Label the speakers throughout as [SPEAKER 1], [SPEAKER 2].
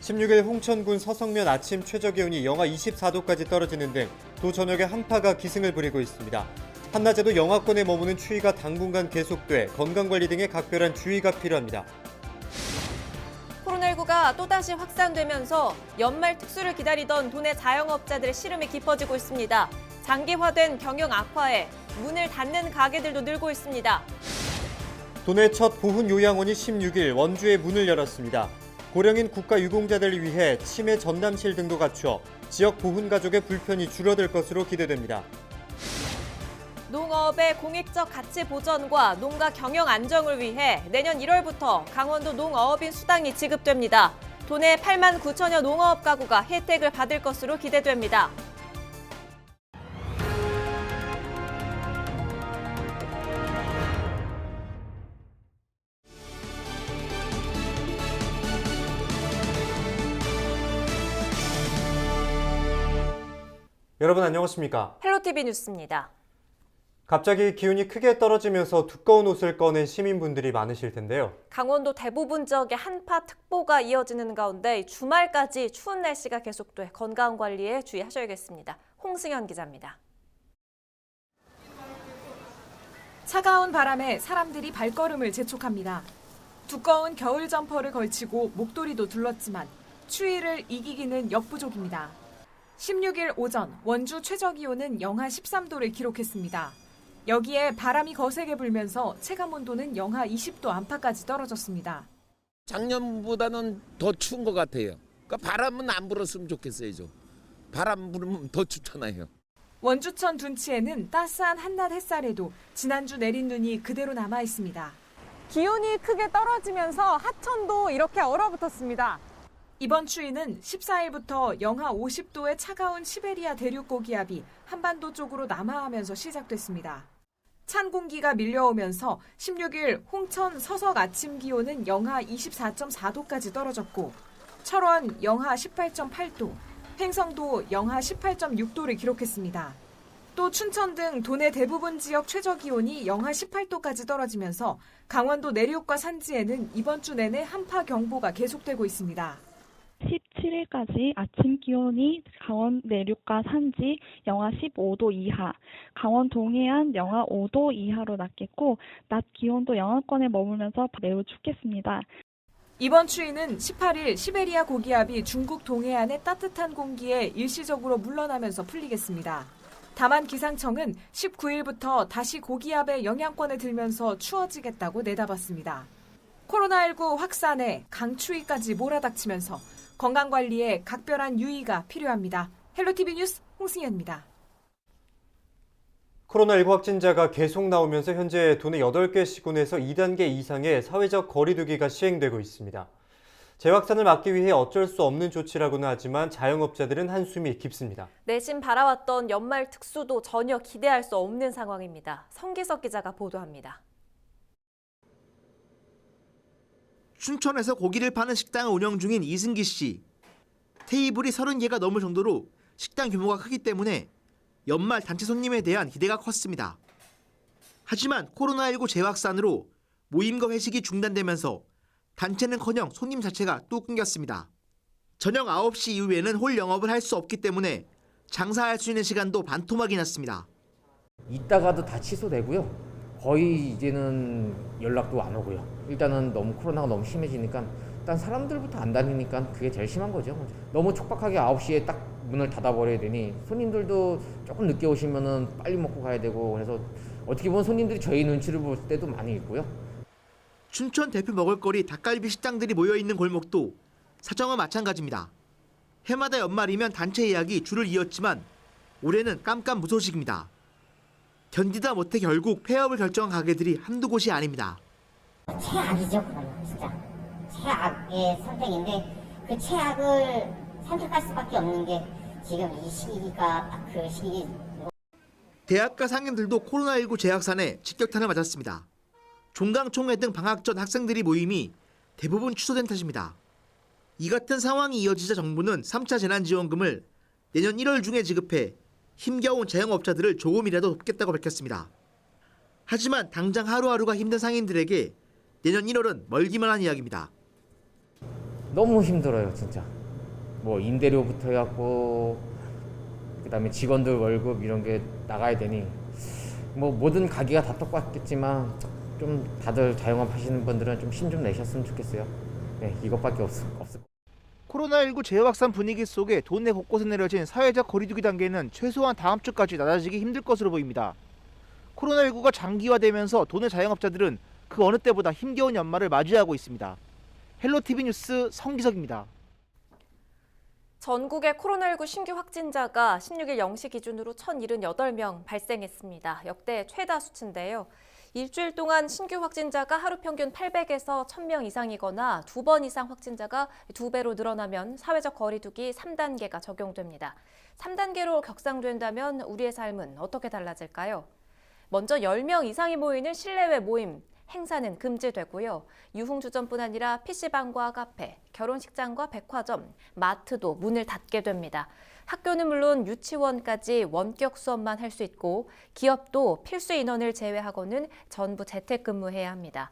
[SPEAKER 1] 16일 홍천군 서성면 아침 최저 기온이 영하 24도까지 떨어지는 등도 전역의 한파가 기승을 부리고 있습니다. 한낮에도 영하권에 머무는 추위가 당분간 계속돼 건강관리 등의 각별한 주의가 필요합니다.
[SPEAKER 2] 코로나19가 또다시 확산되면서 연말 특수를 기다리던 도내 자영업자들의 시름이 깊어지고 있습니다. 장기화된 경영 악화에 문을 닫는 가게들도 늘고 있습니다.
[SPEAKER 1] 도내 첫 보훈 요양원이 16일 원주에 문을 열었습니다. 고령인 국가 유공자들을 위해 치매 전담실 등도 갖추어 지역 보훈 가족의 불편이 줄어들 것으로 기대됩니다.
[SPEAKER 2] 농업의 공익적 가치 보전과 농가 경영 안정을 위해 내년 1월부터 강원도 농어업인 수당이 지급됩니다. 도내 8만 9천여 농어업 가구가 혜택을 받을 것으로 기대됩니다.
[SPEAKER 1] 여러분 안녕하십니까?
[SPEAKER 2] 헬로티비 뉴스입니다.
[SPEAKER 1] 갑자기 기온이 크게 떨어지면서 두꺼운 옷을 꺼낸 시민분들이 많으실 텐데요.
[SPEAKER 2] 강원도 대부분 지역에 한파 특보가 이어지는 가운데 주말까지 추운 날씨가 계속돼 건강 관리에 주의하셔야겠습니다. 홍승현 기자입니다.
[SPEAKER 3] 차가운 바람에 사람들이 발걸음을 재촉합니다. 두꺼운 겨울 점퍼를 걸치고 목도리도 둘렀지만 추위를 이기기는 역부족입니다. 16일 오전 원주 최저 기온은 영하 13도를 기록했습니다. 여기에 바람이 거세게 불면서 체감 온도는 영하 20도 안팎까지 떨어졌습니다.
[SPEAKER 4] 작년보다는 더 추운 것 같아요. 그러니까 바람은 안 불었으면 좋겠어요, 좀. 바람 불으면 더 춥잖아요.
[SPEAKER 3] 원주천 둔치에는 따스한 한낮 햇살에도 지난주 내린 눈이 그대로 남아 있습니다.
[SPEAKER 5] 기온이 크게 떨어지면서 하천도 이렇게 얼어붙었습니다.
[SPEAKER 3] 이번 추위는 14일부터 영하 50도의 차가운 시베리아 대륙 고기압이 한반도 쪽으로 남하하면서 시작됐습니다. 찬 공기가 밀려오면서 16일 홍천 서석 아침 기온은 영하 24.4도까지 떨어졌고 철원 영하 18.8도, 횡성도 영하 18.6도를 기록했습니다. 또 춘천 등 도내 대부분 지역 최저 기온이 영하 18도까지 떨어지면서 강원도 내륙과 산지에는 이번 주 내내 한파 경보가 계속되고 있습니다.
[SPEAKER 6] 17일까지 아침 기온이 강원 내륙과 산지 영하 15도 이하, 강원 동해안 영하 5도 이하로 낮겠고, 낮 기온도 영하권에 머물면서 매우 춥겠습니다.
[SPEAKER 3] 이번 추위는 18일 시베리아 고기압이 중국 동해안의 따뜻한 공기에 일시적으로 물러나면서 풀리겠습니다. 다만 기상청은 19일부터 다시 고기압의 영향권에 들면서 추워지겠다고 내다봤습니다. 코로나19 확산에 강추위까지 몰아닥치면서 건강관리에 각별한 유의가 필요합니다. 헬로티비 뉴스 홍승현입니다.
[SPEAKER 1] 코로나19 확진자가 계속 나오면서 현재 도내 8개 시군에서 2단계 이상의 사회적 거리두기가 시행되고 있습니다. 재확산을 막기 위해 어쩔 수 없는 조치라고는 하지만 자영업자들은 한숨이 깊습니다.
[SPEAKER 2] 내심 바라왔던 연말 특수도 전혀 기대할 수 없는 상황입니다. 성기석 기자가 보도합니다.
[SPEAKER 7] 춘천에서 고기를 파는 식당을 운영 중인 이승기 씨. 테이블이 30개가 넘을 정도로 식당 규모가 크기 때문에 연말 단체 손님에 대한 기대가 컸습니다. 하지만 코로나19 재확산으로 모임과 회식이 중단되면서 단체는커녕 손님 자체가 또 끊겼습니다. 저녁 9시 이후에는 홀 영업을 할 수 없기 때문에 장사할 수 있는 시간도 반토막이 났습니다.
[SPEAKER 8] 있다가도 다 취소되고요. 거의 이제는 연락도 안 오고요. 일단은 너무 코로나가 너무 심해지니까 일단 사람들부터 안 다니니까 그게 제일 심한 거죠. 너무 촉박하게 9시에 딱 문을 닫아버려야 되니 손님들도 조금 늦게 오시면은 빨리 먹고 가야 되고 그래서 어떻게 보면 손님들이 저희 눈치를 볼 때도 많이 있고요.
[SPEAKER 7] 춘천 대표 먹을거리 닭갈비 식당들이 모여 있는 골목도 사정은 마찬가지입니다. 해마다 연말이면 단체 예약이 줄을 이었지만 올해는 깜깜 무소식입니다. 견디다 못해 결국 폐업을 결정한 가게들이 한두 곳이 아닙니다.
[SPEAKER 9] 최악이죠, 그거는 진짜 최악의 선택인데 그 최악을 선택할 수밖에 없는 게 지금 이 시기가 딱그 시기.
[SPEAKER 7] 대학가 상인들도 코로나19 재확산에 직격탄을 맞았습니다. 종강총회 등 방학 전 학생들이 모임이 대부분 취소된 탓입니다. 이 같은 상황이 이어지자 정부는 3차 재난지원금을 내년 1월 중에 지급해 힘겨운 자영업자들을 조금이라도 돕겠다고 밝혔습니다. 하지만 당장 하루하루가 힘든 상인들에게 내년 1월은 멀기만 한 이야기입니다.
[SPEAKER 8] 너무 힘들어요, 진짜. 뭐 임대료부터 해갖고 그다음에 직원들 월급 이런 게 나가야 되니 뭐 모든 가게가 다 똑같겠지만 좀 다들 자영업 하시는 분들은 좀 힘 좀 내셨으면 좋겠어요. 네, 이것밖에 없, 없을
[SPEAKER 7] 코로나19 재확산 분위기 속에 도내 곳곳에 내려진 사회적 거리두기 단계는 최소한 다음 주까지 낮아지기 힘들 것으로 보입니다. 코로나19가 장기화되면서 도내 자영업자들은 그 어느 때보다 힘겨운 연말을 맞이하고 있습니다. 헬로티비 뉴스 성기석입니다.
[SPEAKER 2] 전국의 코로나19 신규 확진자가 16일 0시 기준으로 1,078명 발생했습니다. 역대 최다 수치인데요. 일주일 동안 신규 확진자가 하루 평균 800에서 1000명 이상이거나 두 번 이상 확진자가 두 배로 늘어나면 사회적 거리두기 3단계가 적용됩니다. 3단계로 격상된다면 우리의 삶은 어떻게 달라질까요? 먼저 10명 이상이 모이는 실내외 모임, 행사는 금지되고요. 유흥주점뿐 아니라 PC방과 카페, 결혼식장과 백화점, 마트도 문을 닫게 됩니다. 학교는 물론 유치원까지 원격 수업만 할 수 있고 기업도 필수 인원을 제외하고는 전부 재택근무해야 합니다.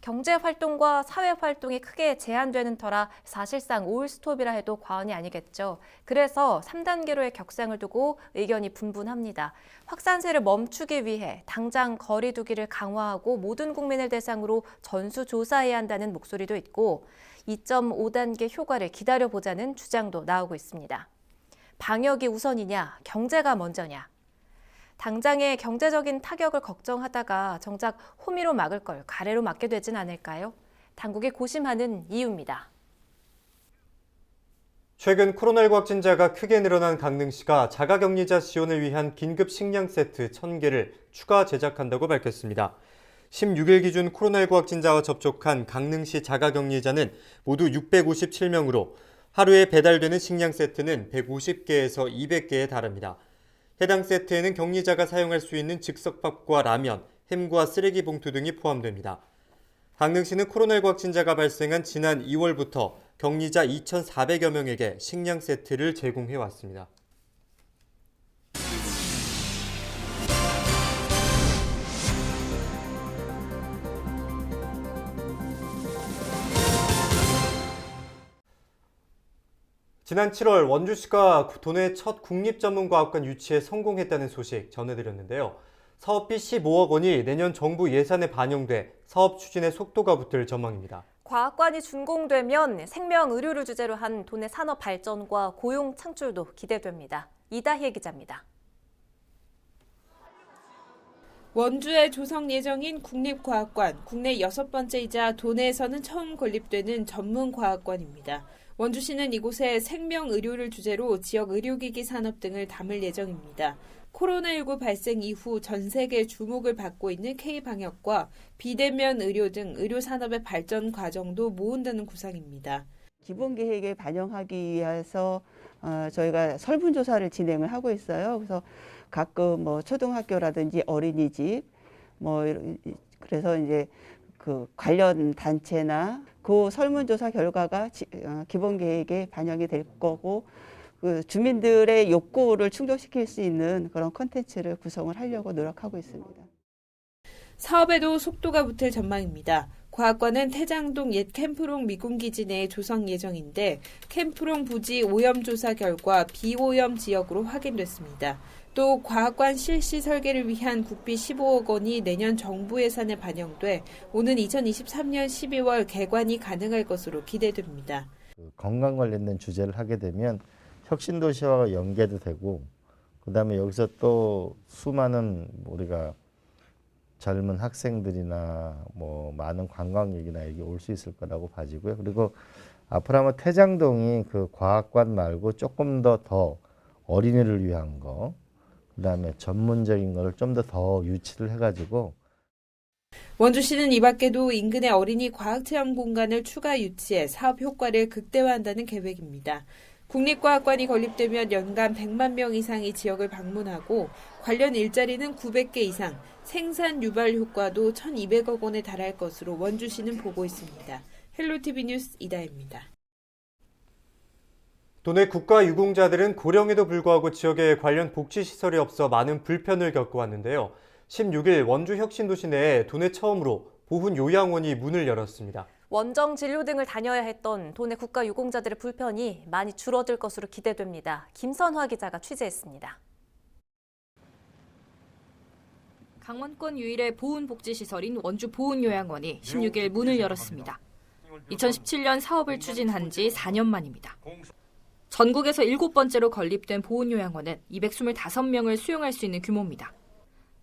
[SPEAKER 2] 경제 활동과 사회 활동이 크게 제한되는 터라 사실상 올스톱이라 해도 과언이 아니겠죠. 그래서 3단계로의 격상을 두고 의견이 분분합니다. 확산세를 멈추기 위해 당장 거리두기를 강화하고 모든 국민을 대상으로 전수 조사해야 한다는 목소리도 있고 2.5단계 효과를 기다려보자는 주장도 나오고 있습니다. 방역이 우선이냐, 경제가 먼저냐. 당장의 경제적인 타격을 걱정하다가 정작 호미로 막을 걸 가래로 막게 되진 않을까요? 당국이 고심하는 이유입니다.
[SPEAKER 1] 최근 코로나19 확진자가 크게 늘어난 강릉시가 자가격리자 지원을 위한 긴급 식량 세트 1000개를 추가 제작한다고 밝혔습니다. 16일 기준 코로나19 확진자와 접촉한 강릉시 자가격리자는 모두 657명으로 하루에 배달되는 식량 세트는 150개에서 200개에 달합니다. 해당 세트에는 격리자가 사용할 수 있는 즉석밥과 라면, 햄과 쓰레기 봉투 등이 포함됩니다. 강릉시는 코로나19 확진자가 발생한 지난 2월부터 격리자 2,400여 명에게 식량 세트를 제공해 왔습니다. 지난 7월 원주시가 도내 첫 국립전문과학관 유치에 성공했다는 소식 전해드렸는데요. 사업비 15억 원이 내년 정부 예산에 반영돼 사업 추진에 속도가 붙을 전망입니다.
[SPEAKER 2] 과학관이 준공되면 생명 의료를 주제로 한 도내 산업 발전과 고용 창출도 기대됩니다. 이다희 기자입니다.
[SPEAKER 10] 원주에 조성 예정인 국립과학관, 국내 여섯 번째이자 도내에서는 처음 건립되는 전문과학관입니다. 원주시는 이곳에 생명 의료를 주제로 지역 의료기기 산업 등을 담을 예정입니다. 코로나19 발생 이후 전 세계 주목을 받고 있는 K방역과 비대면 의료 등 의료 산업의 발전 과정도 모은다는 구상입니다.
[SPEAKER 11] 기본 계획에 반영하기 위해서 어, 저희가 설문조사를 진행을 하고 있어요. 그래서 가끔 뭐 초등학교라든지 어린이집 뭐 그래서 이제 그 관련 단체나 그 설문조사 결과가 지- 어, 기본 계획에 반영이 될 거고 그 주민들의 욕구를 충족시킬 수 있는 그런 컨텐츠를 구성을 하려고 노력하고 있습니다.
[SPEAKER 10] 사업에도 속도가 붙을 전망입니다. 과학관은 태장동 옛 캠프롱 미군기지 내에 조성 예정인데 캠프롱 부지 오염 조사 결과 비오염 지역으로 확인됐습니다. 또 과학관 실시 설계를 위한 국비 15억 원이 내년 정부 예산에 반영돼 오는 2023년 12월 개관이 가능할 것으로 기대됩니다.
[SPEAKER 12] 그 건강 관련된 주제를 하게 되면 혁신 도시와 연계도 되고 그다음에 여기서 또 수많은 우리가 젊은 학생들이나 뭐 많은 관광객이나 여기 올수 있을 거라고 봐지고요. 그리고 앞으로 아마 태장동이 그 과학관 말고 조금 더더 어린이를 위한 거, 그다음에 전문적인 거를 좀 더 더 유치를 해가지고
[SPEAKER 10] 원주시는 이 밖에도 인근의 어린이 과학체험 공간을 추가 유치해 사업 효과를 극대화한다는 계획입니다. 국립과학관이 건립되면 연간 100만 명 이상이 지역을 방문하고 관련 일자리는 900개 이상, 생산 유발 효과도 1,200억 원에 달할 것으로 원주시는 보고 있습니다. 헬로티비 뉴스 이다입니다.
[SPEAKER 1] 도내 국가 유공자들은 고령에도 불구하고 지역에 관련 복지시설이 없어 많은 불편을 겪어왔는데요. 16일 원주 혁신도시 내에 도내 처음으로 보훈 요양원이 문을 열었습니다.
[SPEAKER 2] 원정 진료 등을 다녀야 했던 도내 국가 유공자들의 불편이 많이 줄어들 것으로 기대됩니다. 김선화 기자가 취재했습니다.
[SPEAKER 13] 강원권 유일의 보훈복지시설인 원주 보훈요양원이 16일 문을 열었습니다. 2017년 사업을 추진한 지 4년 만입니다. 전국에서 일곱 번째로 건립된 보훈요양원은 225명을 수용할 수 있는 규모입니다.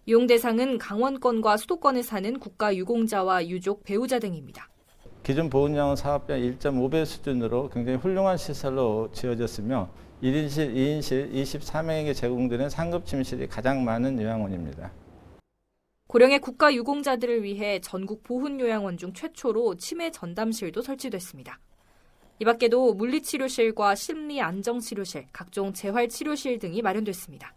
[SPEAKER 13] 이용 대상은 강원권과 수도권에 사는 국가 유공자와 유족, 배우자 등입니다.
[SPEAKER 14] 기존 보훈요원 사업의 1.5배 수준으로 굉장히 훌륭한 시설로 지어졌으며 1인실, 2인실 23명에게 제공되는 상급 침실이 가장 많은 요양원입니다.
[SPEAKER 13] 고령의 국가 유공자들을 위해 전국 보훈 요양원 중 최초로 치매 전담실도 설치됐습니다. 이 밖에도 물리치료실과 심리안정치료실, 각종 재활치료실 등이 마련됐습니다.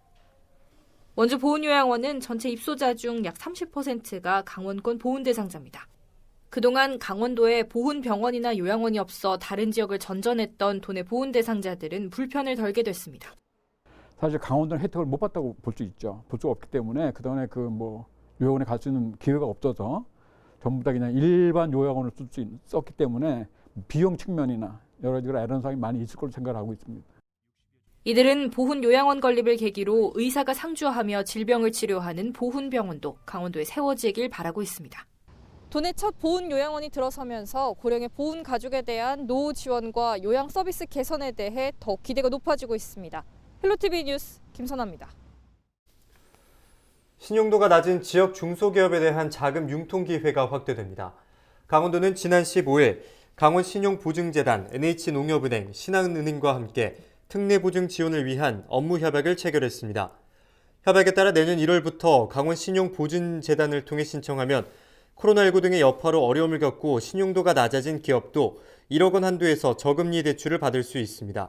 [SPEAKER 13] 원주 보훈요양원은 전체 입소자 중 약 30%가 강원권 보훈 대상자입니다. 그동안 강원도에 보훈병원이나 요양원이 없어 다른 지역을 전전했던 도내 보훈 대상자들은 불편을 덜게 됐습니다.
[SPEAKER 15] 사실 강원도는 혜택을 못 봤다고 볼 수 있죠. 볼 수가 없기 때문에 그동안에 그 뭐 요양원에 갈 수 있는 기회가 없어서 전부 다 그냥 일반 요양원을 쓸수 있었기 때문에 비용 측면이나 여러 가지 애로사항이 많이 있을 걸로 생각을 하고 있습니다.
[SPEAKER 13] 이들은 보훈 요양원 건립을 계기로 의사가 상주하며 질병을 치료하는 보훈병원도 강원도에 세워지길 바라고 있습니다.
[SPEAKER 5] 도내 첫 보훈 요양원이 들어서면서 고령의 보훈 가족에 대한 노후 지원과 요양 서비스 개선에 대해 더 기대가 높아지고 있습니다. 헬로티비 뉴스 김선아입니다.
[SPEAKER 1] 신용도가 낮은 지역 중소기업에 대한 자금 융통 기회가 확대됩니다. 강원도는 지난 15일 강원신용보증재단, NH농협은행, 신한은행과 함께 특례보증 지원을 위한 업무 협약을 체결했습니다. 협약에 따라 내년 1월부터 강원신용보증재단을 통해 신청하면 코로나19 등의 여파로 어려움을 겪고 신용도가 낮아진 기업도 1억 원 한도에서 저금리 대출을 받을 수 있습니다.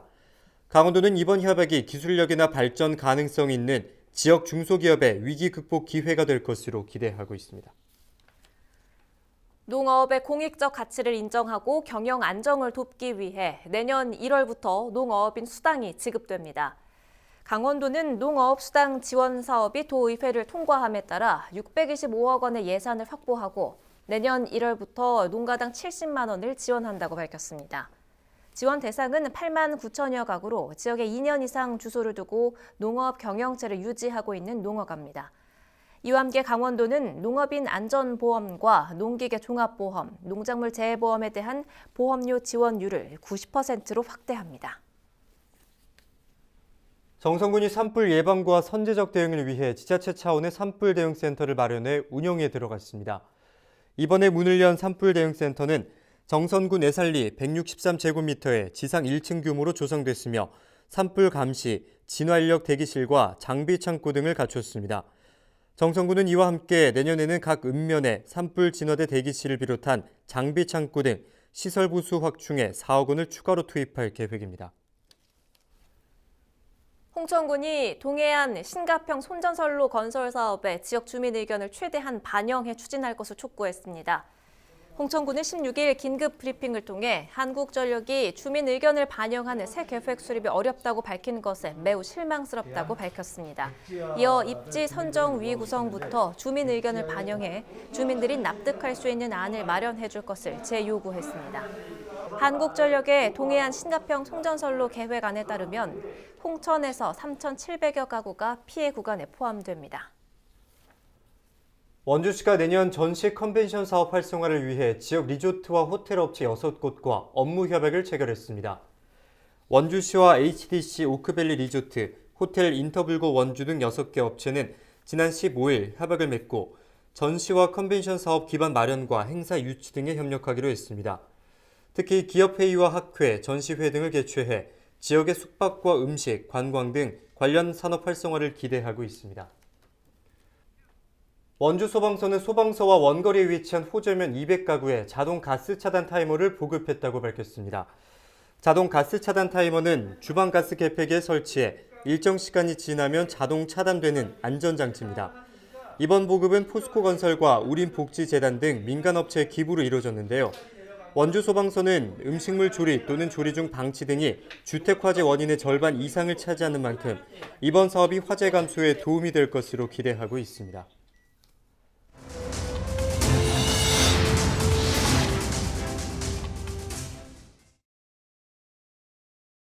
[SPEAKER 1] 강원도는 이번 협약이 기술력이나 발전 가능성이 있는 지역 중소기업의 위기 극복 기회가 될 것으로 기대하고 있습니다.
[SPEAKER 2] 농어업의 공익적 가치를 인정하고 경영 안정을 돕기 위해 내년 1월부터 농어업인 수당이 지급됩니다. 강원도는 농어업 수당 지원 사업이 도의회를 통과함에 따라 625억 원의 예산을 확보하고 내년 1월부터 농가당 70만 원을 지원한다고 밝혔습니다. 지원 대상은 8만 9천여 가구로 지역에 2년 이상 주소를 두고 농업 경영체를 유지하고 있는 농어가입니다. 이와 함께 강원도는 농업인 안전보험과 농기계 종합보험, 농작물 재해보험에 대한 보험료 지원율을 90%로 확대합니다.
[SPEAKER 1] 정성군이 산불 예방과 선제적 대응을 위해 지자체 차원의 산불 대응 센터를 마련해 운영에 들어갔습니다. 이번에 문을 연 산불 대응 센터는 정선군 내살리 163제곱미터의 지상 1층 규모로 조성됐으며 산불 감시, 진화 인력 대기실과 장비 창고 등을 갖췄습니다. 정성군은 이와 함께 내년에는 각 읍면에 산불 진화대 대기실을 비롯한 장비 창고 등 시설 부수 확충에 4억 원을 추가로 투입할 계획입니다.
[SPEAKER 2] 홍천군이 동해안 신가평 손전선로 건설 사업에 지역 주민 의견을 최대한 반영해 추진할 것을 촉구했습니다. 홍천군은 16일 긴급 브리핑을 통해 한국전력이 주민 의견을 반영하는 새 계획 수립이 어렵다고 밝힌 것에 매우 실망스럽다고 밝혔습니다. 이어 입지 선정 위 구성부터 주민 의견을 반영해 주민들이 납득할 수 있는 안을 마련해 줄 것을 재요구했습니다. 한국전력의 동해안 신가평 송전선로 계획안에 따르면 홍천에서 3,700여 가구가 피해 구간에 포함됩니다.
[SPEAKER 1] 원주시가 내년 전시 컨벤션 사업 활성화를 위해 지역 리조트와 호텔 업체 6곳과 업무 협약을 체결했습니다. 원주시와 HDC 오크밸리 리조트, 호텔 인터블고 원주 등 6개 업체는 지난 15일 협약을 맺고 전시와 컨벤션 사업 기반 마련과 행사 유치 등에 협력하기로 했습니다. 특히 기업회의와 학회, 전시회 등을 개최해 지역의 숙박과 음식, 관광 등 관련 산업 활성화를 기대하고 있습니다. 원주 소방서는 소방서와 원거리에 위치한 호재면 200가구에 자동 가스 차단 타이머를 보급했다고 밝혔습니다. 자동 가스 차단 타이머는 주방 가스 개폐기에 설치해 일정 시간이 지나면 자동 차단되는 안전장치입니다. 이번 보급은 포스코 건설과 우린복지재단 등 민간업체의 기부로 이루어졌는데요. 원주 소방서는 음식물 조리 또는 조리 중 방치 등이 주택 화재 원인의 절반 이상을 차지하는 만큼 이번 사업이 화재 감소에 도움이 될 것으로 기대하고 있습니다.